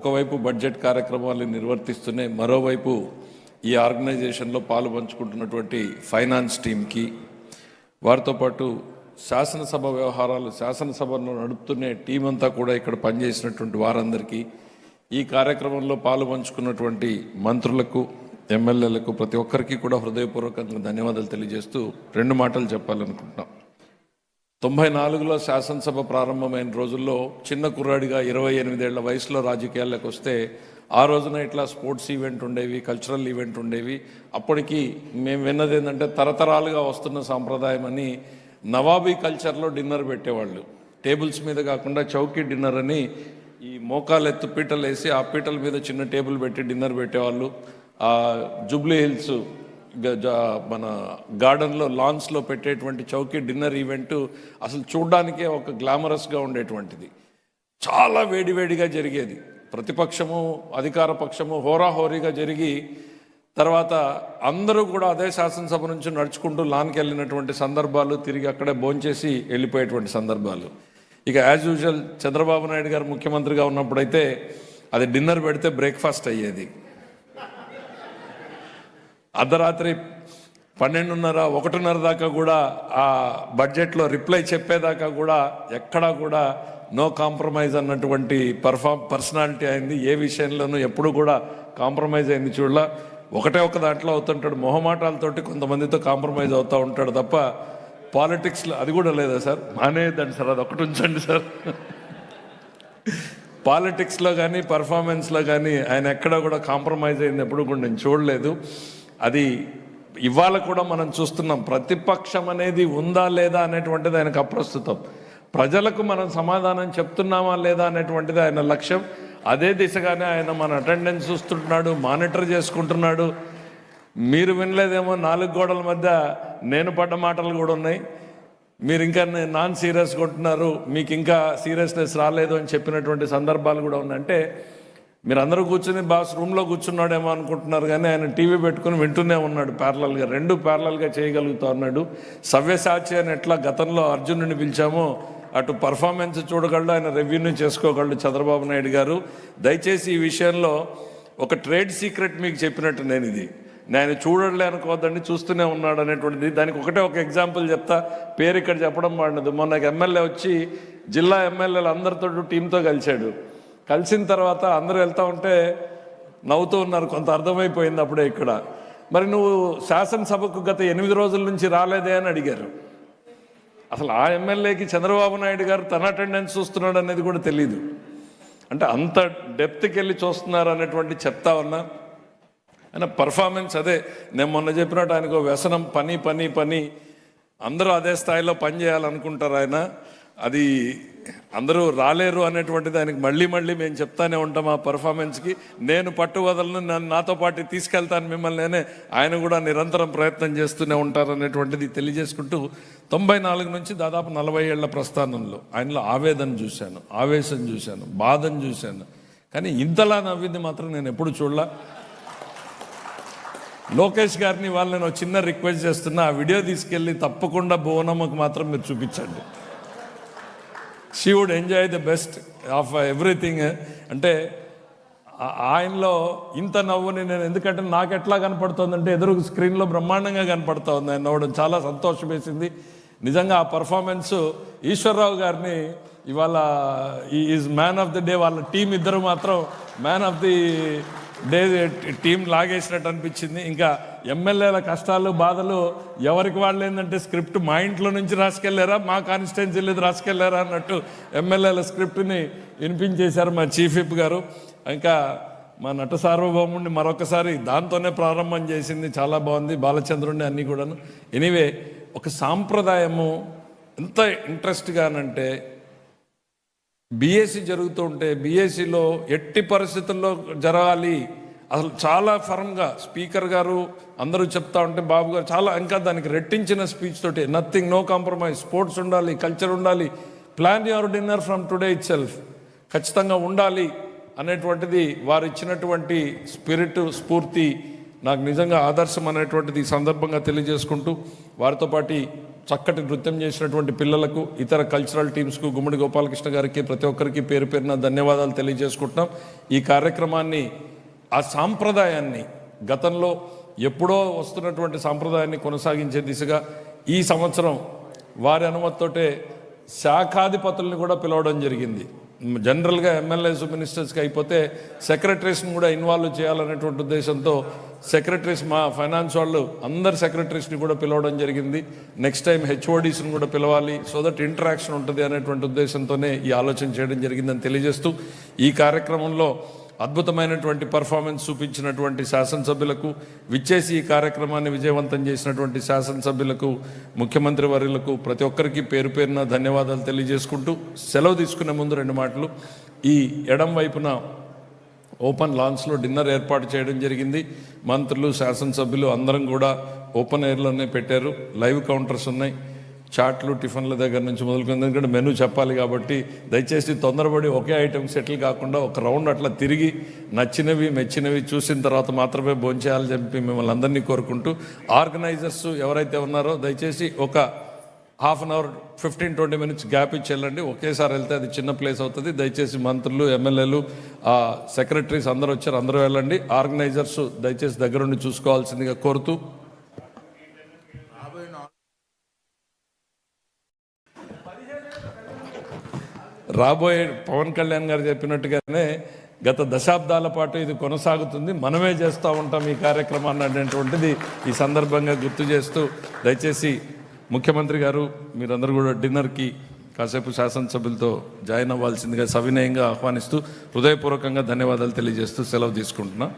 ఒకవైపు బడ్జెట్ కార్యక్రమాలు నిర్వర్తిస్తూనే మరోవైపు ఈ ఆర్గనైజేషన్లో పాలు పంచుకుంటున్నటువంటి ఫైనాన్స్ టీంకి వారితో పాటు శాసనసభ వ్యవహారాలు శాసనసభను నడుపుతున్న టీం అంతా కూడా ఇక్కడ పనిచేసినటువంటి వారందరికీ ఈ కార్యక్రమంలో పాలు పంచుకున్నటువంటి మంత్రులకు ఎమ్మెల్యేలకు ప్రతి ఒక్కరికి కూడా హృదయపూర్వకంగా ధన్యవాదాలు తెలియజేస్తూ రెండు మాటలు చెప్పాలనుకుంటున్నాం. తొంభై నాలుగులో శాసనసభ ప్రారంభమైన రోజుల్లో చిన్న కుర్రాడిగా ఇరవై ఎనిమిదేళ్ళ వయసులో రాజకీయాల్లోకి వస్తే ఆ రోజున ఇట్లా స్పోర్ట్స్ ఈవెంట్ ఉండేవి కల్చరల్ ఈవెంట్ ఉండేవి. అప్పటికి మేము విన్నది ఏంటంటే తరతరాలుగా వస్తున్న సాంప్రదాయం అని నవాబీ కల్చర్లో డిన్నర్ పెట్టేవాళ్ళు. టేబుల్స్ మీద కాకుండా చౌకీ డిన్నర్ అని ఈ మోకాలు ఎత్తు పీటలు వేసి ఆ పీటల మీద చిన్న టేబుల్ పెట్టి డిన్నర్ పెట్టేవాళ్ళు. జూబ్లీ హిల్స్ మన గార్డెన్లో లాన్స్లో పెట్టేటువంటి చౌకీ డిన్నర్ ఈవెంట్ అసలు చూడడానికే ఒక గ్లామరస్గా ఉండేటువంటిది. చాలా వేడివేడిగా జరిగేది. ప్రతిపక్షము అధికార పక్షము హోరాహోరీగా జరిగి తర్వాత అందరూ కూడా అదే శాసనసభ నుంచి నడుచుకుంటూ లాన్కి వెళ్ళినటువంటి సందర్భాలు తిరిగి అక్కడే భోంచేసి వెళ్ళిపోయేటువంటి సందర్భాలు. ఇక యాజ్ యూజువల్ చంద్రబాబు నాయుడు గారు ముఖ్యమంత్రిగా ఉన్నప్పుడైతే అది డిన్నర్ పెడితే బ్రేక్ఫాస్ట్ అయ్యేది. అర్ధరాత్రి పన్నెండున్నర ఒకటిన్నర దాకా కూడా ఆ బడ్జెట్లో రిప్లై చెప్పేదాకా కూడా ఎక్కడా కూడా నో కాంప్రమైజ్ అన్నటువంటి పర్ఫామ్ పర్సనాలిటీ అయింది. ఏ విషయంలోనూ ఎప్పుడు కూడా కాంప్రమైజ్ అయింది చూడలా. ఒకటే ఒక దాంట్లో అవుతుంటాడు. మొహమాటాలతోటి కొంతమందితో కాంప్రమైజ్ అవుతూ ఉంటాడు తప్ప పాలిటిక్స్లో అది కూడా లేదా సార్? మానేయద్దండి సార్. అది ఒకటి ఉంచండి సార్. పాలిటిక్స్లో కానీ పర్ఫార్మెన్స్లో కానీ ఆయన ఎక్కడ కూడా కాంప్రమైజ్ అయింది ఎప్పుడు కూడా నేను చూడలేదు. అది ఇవాళ కూడా మనం చూస్తున్నాం ప్రతిపక్షం అనేది ఉందా లేదా అనేటువంటిది ఆయనకు అప్రస్తుతం. ప్రజలకు మనం సమాధానం చెప్తున్నామా లేదా అనేటువంటిది ఆయన లక్ష్యం. అదే దిశగానే ఆయన మన అటెండెన్స్ చూస్తుంటున్నాడు మానిటర్ చేసుకుంటున్నాడు. మీరు వినలేదేమో నాలుగు గోడల మధ్య నేను పడ్డ మాటలు కూడా ఉన్నాయి. మీరు ఇంకా నాన్ సీరియస్ కొంటున్నారు మీకు ఇంకా సీరియస్నెస్ రాలేదు అని చెప్పినటువంటి సందర్భాలు కూడా ఉన్నాయి. అంటే మీరు అందరూ కూర్చుని బాస్ రూమ్లో కూర్చున్నాడేమో అనుకుంటున్నారు కానీ ఆయన టీవీ పెట్టుకుని వింటూనే ఉన్నాడు ప్యారలల్గా రెండు ప్యారలల్గా చేయగలుగుతా ఉన్నాడు సవ్యసాచి అని ఎట్లా గతంలో అర్జునుడిని పిలిచామో అటు పర్ఫార్మెన్స్ చూడగలడు ఆయన రెవెన్యూ చేసుకోగలడు చంద్రబాబు నాయుడు గారు. దయచేసి ఈ విషయంలో ఒక ట్రేడ్ సీక్రెట్ మీకు చెప్పినట్టు నేను ఇది. నేను చూడలే అనుకోవద్దండి చూస్తూనే ఉన్నాడు అనేటువంటిది. దానికి ఒకటే ఒక ఎగ్జాంపుల్ చెప్తా. పేరు ఇక్కడ చెప్పడం వాడినది మొన్న ఎమ్మెల్యే వచ్చి జిల్లా ఎమ్మెల్యేలు అందరితో టీంతో కలిశాడు. కలిసిన తర్వాత అందరూ వెళ్తా ఉంటే నవ్వుతూ ఉన్నారు కొంత అర్థమైపోయింది అప్పుడే ఇక్కడ. మరి నువ్వు శాసనసభకు గత ఎనిమిది రోజుల నుంచి రాలేదే అని అడిగారు. అసలు ఆ ఎమ్మెల్యేకి చంద్రబాబు నాయుడు గారు తన అటెండెన్స్ చూస్తున్నాడు అనేది కూడా తెలియదు అంటే అంత డెప్త్కి వెళ్ళి చూస్తున్నారు అనేటువంటి చెప్తా ఉన్నా. ఆయన పర్ఫార్మెన్స్ అదే. నేను మొన్న చెప్పినట్టు ఆయనకు వ్యసనం పని పని పని. అందరూ అదే స్థాయిలో పని చేయాలనుకుంటారు ఆయన. అది అందరూ రాలేరు అనేటువంటిది ఆయనకి మళ్ళీ మళ్ళీ మేము చెప్తానే ఉంటాం ఆ పర్ఫార్మెన్స్కి. నేను పట్టు వదలను నన్ను నాతో పాటు తీసుకెళ్తాను మిమ్మల్ని నేనే ఆయన కూడా నిరంతరం ప్రయత్నం చేస్తూనే ఉంటారు అనేటువంటిది తెలియజేసుకుంటూ తొంభై నాలుగు నుంచి దాదాపు నలభై ఏళ్ళ ప్రస్థానంలో ఆయనలో ఆవేదన చూశాను ఆవేశం చూశాను బాధను చూశాను. కానీ ఇంతలా నవ్వింది మాత్రం నేను ఎప్పుడు చూడలా. లోకేష్ గారిని వాళ్ళు నేను ఒక చిన్న రిక్వెస్ట్ చేస్తున్నా ఆ వీడియో తీసుకెళ్ళి తప్పకుండా భువనమ్మకు మాత్రం మీరు చూపించండి. She would enjoy the best of everything అంటే ఆయనలో ఇంత నవ్వుని నేను ఎందుకంటే నాకు ఎట్లా కనపడుతుందంటే ఎదురు స్క్రీన్లో బ్రహ్మాండంగా కనపడుతూ ఉంది ఆయన నవ్వడం చాలా సంతోషం వేసింది నిజంగా ఆ పర్ఫార్మెన్స్ ఈశ్వరరావు గారిని ఇవాళ is man of the day వాళ్ళ టీం ఇద్దరు మాత్రం man of the day team లాగేసినట్టు అనిపించింది. ఇంకా ఎమ్మెల్యేల కష్టాలు బాధలు ఎవరికి వాళ్ళు ఏంటంటే స్క్రిప్ట్ మా ఇంట్లో నుంచి రాసుకెళ్ళారా మా కాన్స్టిట్యున్సీలో రాసుకెళ్ళారా అన్నట్టు ఎమ్మెల్యేల స్క్రిప్ట్ని వినిపించేశారు మా చీఫ్ విప్ గారు. ఇంకా మా నట సార్వభౌముడిని మరొకసారి దాంతోనే ప్రారంభం చేసింది. చాలా బాగుంది. బాలచంద్రుడిని అన్నీ కూడాను. ఎనీవే ఒక సాంప్రదాయము ఎంత ఇంట్రెస్ట్గానంటే బీఎస్సీ జరుగుతూ ఉంటే బీఎస్సీలో ఎట్టి పరిస్థితుల్లో జరగాలి అసలు చాలా ఫర్మ్గా స్పీకర్ గారు అందరూ చెప్తా ఉంటే బాబు గారు చాలా ఇంకా దానికి రెట్టించిన స్పీచ్ తోటి నథింగ్ నో కాంప్రమైజ్ స్పోర్ట్స్ ఉండాలి కల్చర్ ఉండాలి plan your dinner from today itself ఖచ్చితంగా ఉండాలి అనేటువంటిది వారు ఇచ్చినటువంటి స్పిరిట్ స్ఫూర్తి నాకు నిజంగా ఆదర్శం అనేటువంటిది సందర్భంగా తెలియజేసుకుంటూ వారితో పాటు చక్కటి నృత్యం చేసినటువంటి పిల్లలకు ఇతర కల్చరల్ టీమ్స్కు గుమ్మడి గోపాలకృష్ణ గారికి ప్రతి ఒక్కరికి పేరు పేరున ధన్యవాదాలు తెలియజేసుకుంటున్నాం. ఈ కార్యక్రమాన్ని ఆ సాంప్రదాయాన్ని గతంలో ఎప్పుడో వస్తున్నటువంటి సాంప్రదాయాన్ని కొనసాగించే దిశగా ఈ సంవత్సరం వారి అనుమతితోటే శాఖాధిపతుల్ని కూడా పిలవడం జరిగింది. జనరల్గా ఎమ్మెల్యేస్ మినిస్టర్స్కి అయిపోతే సెక్రటరీస్ని కూడా ఇన్వాల్వ్ చేయాలనేటువంటి ఉద్దేశంతో సెక్రటరీస్ మా ఫైనాన్స్ వాళ్ళు అందరు సెక్రటరీస్ని కూడా పిలవడం జరిగింది. నెక్స్ట్ టైం హెచ్ఓడీస్ని కూడా పిలవాలి. సో దట్ ఇంటరాక్షన్ ఉంటుంది అనేటువంటి ఉద్దేశంతోనే ఈ ఆలోచన చేయడం జరిగిందని తెలియజేస్తూ ఈ కార్యక్రమంలో అద్భుతమైనటువంటి పర్ఫార్మెన్స్ చూపించినటువంటి శాసనసభ్యులకు విచ్చేసి ఈ కార్యక్రమాన్ని విజయవంతం చేసినటువంటి శాసనసభ్యులకు ముఖ్యమంత్రి వర్యులకు ప్రతి ఒక్కరికి పేరు పేరున ధన్యవాదాలు తెలియజేసుకుంటూ సెలవు తీసుకునే ముందు రెండు మాటలు. ఈ ఎడం వైపున ఓపెన్ లాన్స్లో డిన్నర్ ఏర్పాటు చేయడం జరిగింది. మంత్రులు శాసనసభ్యులు అందరం కూడా ఓపెన్ ఎయిర్లోనే పెట్టారు. లైవ్ కౌంటర్స్ ఉన్నాయి. చాట్లు టిఫిన్ల దగ్గర నుంచి మొదలుకుంది ఎందుకంటే మెనూ చెప్పాలి కాబట్టి దయచేసి తొందరపడి ఒకే ఐటెం సెటిల్ కాకుండా ఒక రౌండ్ అట్లా తిరిగి నచ్చినవి మెచ్చినవి చూసిన తర్వాత మాత్రమే భోంచేయాలని చెప్పి మిమ్మల్ని అందరినీ కోరుకుంటూ ఆర్గనైజర్స్ ఎవరైతే ఉన్నారో దయచేసి ఒక half an hour fifteen twenty minutes gap ఇచ్చి వెళ్ళండి. ఒకేసారి వెళ్తే అది చిన్న ప్లేస్ అవుతుంది. దయచేసి మంత్రులు ఎమ్మెల్యేలు సెక్రటరీస్ అందరూ వచ్చారు అందరూ వెళ్ళండి. ఆర్గనైజర్స్ దయచేసి దగ్గరుండి చూసుకోవాల్సిందిగా కోరుతూ రాబోయే పవన్ కళ్యాణ్ గారు చెప్పినట్టుగానే గత దశాబ్దాల పాటు ఇది కొనసాగుతుంది. మనమే చేస్తూ ఉంటాం ఈ కార్యక్రమాన్ని అనేటువంటిది ఈ సందర్భంగా గుర్తు చేస్తూ దయచేసి ముఖ్యమంత్రి గారు మీరందరూ కూడా డిన్నర్కి కాసేపు శాసనసభ్యులతో జాయిన్ అవ్వాల్సిందిగా సవినయంగా ఆహ్వానిస్తూ హృదయపూర్వకంగా ధన్యవాదాలు తెలియజేస్తూ సెలవు తీసుకుంటున్నాను